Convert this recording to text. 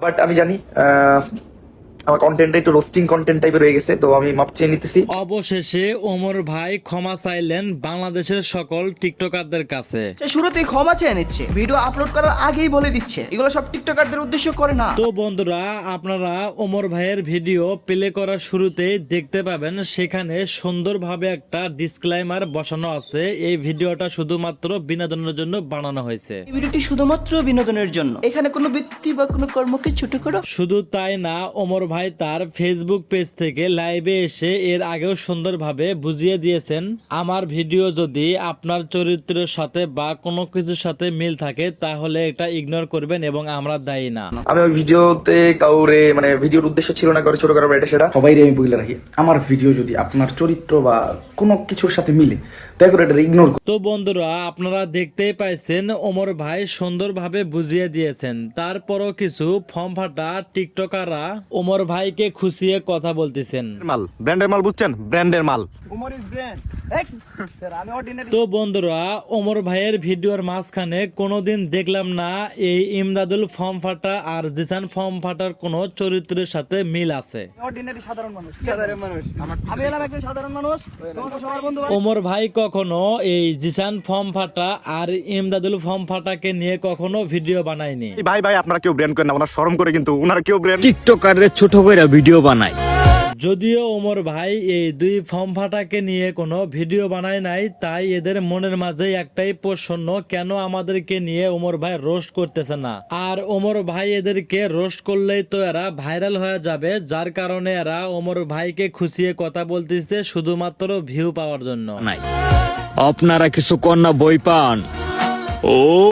But আমি জানি আহ, আমার কন্টেন্টটা একটু রোস্টিং কন্টেন্ট টাইপের হয়ে গেছে তো আমি মাপ চেয়ে নিতেছি। অবশেষে ওমর ভাই ক্ষমা চাইলেন বাংলাদেশের সকল টিকটকারদের কাছে। সে শুরুতেই ক্ষমা চেয়ে নিচ্ছে ভিডিও আপলোড করার আগেই বলে দিচ্ছে। এগুলো সব টিকটকারদের উদ্দেশ্য করে না। তো বন্ধুরা আপনারা ওমর ভাইয়ের ভিডিও প্লে করার শুরুতেই দেখতে পাবেন সেখানে সুন্দরভাবে একটা ডিসক্লাইমার বসানো আছে। এই ভিডিওটা শুধুমাত্র বিনোদনের জন্য বানানো হয়েছে। এই ভিডিওটি শুধুমাত্র বিনোদনের জন্য। এখানে কোনো ব্যক্তি বা কোনো কর্মকে ছোট করো। শুধু তাই না ওমর ভাই তার ফেসবুক পেজ থেকে লাইভে এসে এর আগেও সুন্দরভাবে বুঝিয়ে দিয়েছেন। আমার ভিডিও যদি আপনার চরিত্রের সাথে বা কোনো কিছুর সাথে মিল থাকে তাহলে এটা ইগনোর করবেন এবং আমরা দায়ী না। আমি ওই ভিডিওতে কাউরে মানে ভিডিওর উদ্দেশ্য ছিল না কারও ছোট করার এটা সেটা। সবাই আমি বলে রাখি আমার ভিডিও যদি আপনার চরিত্র বা কোনো কিছুর সাথে মিলে দয়া করে এটা ইগনোর তো বন্ধুরা আপনারা দেখতেই পাইছেন ওমর ভাই সুন্দরভাবে বুঝিয়ে দিয়েছেন। তারপরও কিছু ফর্ম ফাটা টিকটকাররা ওমর ভাইকে খুশিয়ে কথা বলতেছেন। মাল। ব্র্যান্ডের মাল বুঝছেন? ব্র্যান্ডের মাল। তো বন্ধুরা ওমর ভাইয়ের ভিডিওর মাঝখানে কোনোদিন দেখলাম না এই ইমদাদুল ফর্ম ফাটা আর জিসান ফর্ম ফাটার কোনো চরিত্রের সাথে মিল আছে। অর্ডিনারি সাধারণ মানুষ। সাধারণ মানুষ। আমি এলাম একজন সাধারণ মানুষ। তোমার সবার বন্ধু ওমর ভাই কখনো এই জিসান ফর্ম ফাটা আর ইমদাদুল ফর্ম ফাটাকে নিয়ে কখনো ভিডিও বানায়নি। ভাই ভাই আপনারা কেউ ব্র্যান্ড করেন না ওনার শরম করে কিন্তু ওনারা কেউ ব্র্যান্ড টিকটকারদের ছোট করে ভিডিও বানায়। যদিও ওমর ভাই এই দুই ফর্ম ফাটাকে নিয়ে কোনো ভিডিও বানায় নাই তাই এদের মনের মাঝে একটাই প্রশ্ন কেন আমাদেরকে নিয়ে ওমর ভাই রোস্ট করতেছে না? আর ওমর ভাই এদেরকে রোস্ট করলেই তো এরা ভাইরাল হয়ে যাবে যার কারণে এরা ওমর ভাইকে খুশিয়ে কথা বলতেছে শুধুমাত্র ভিউ পাওয়ার জন্য। নাই। আপনারা কিছু কন্যা বই পান। ও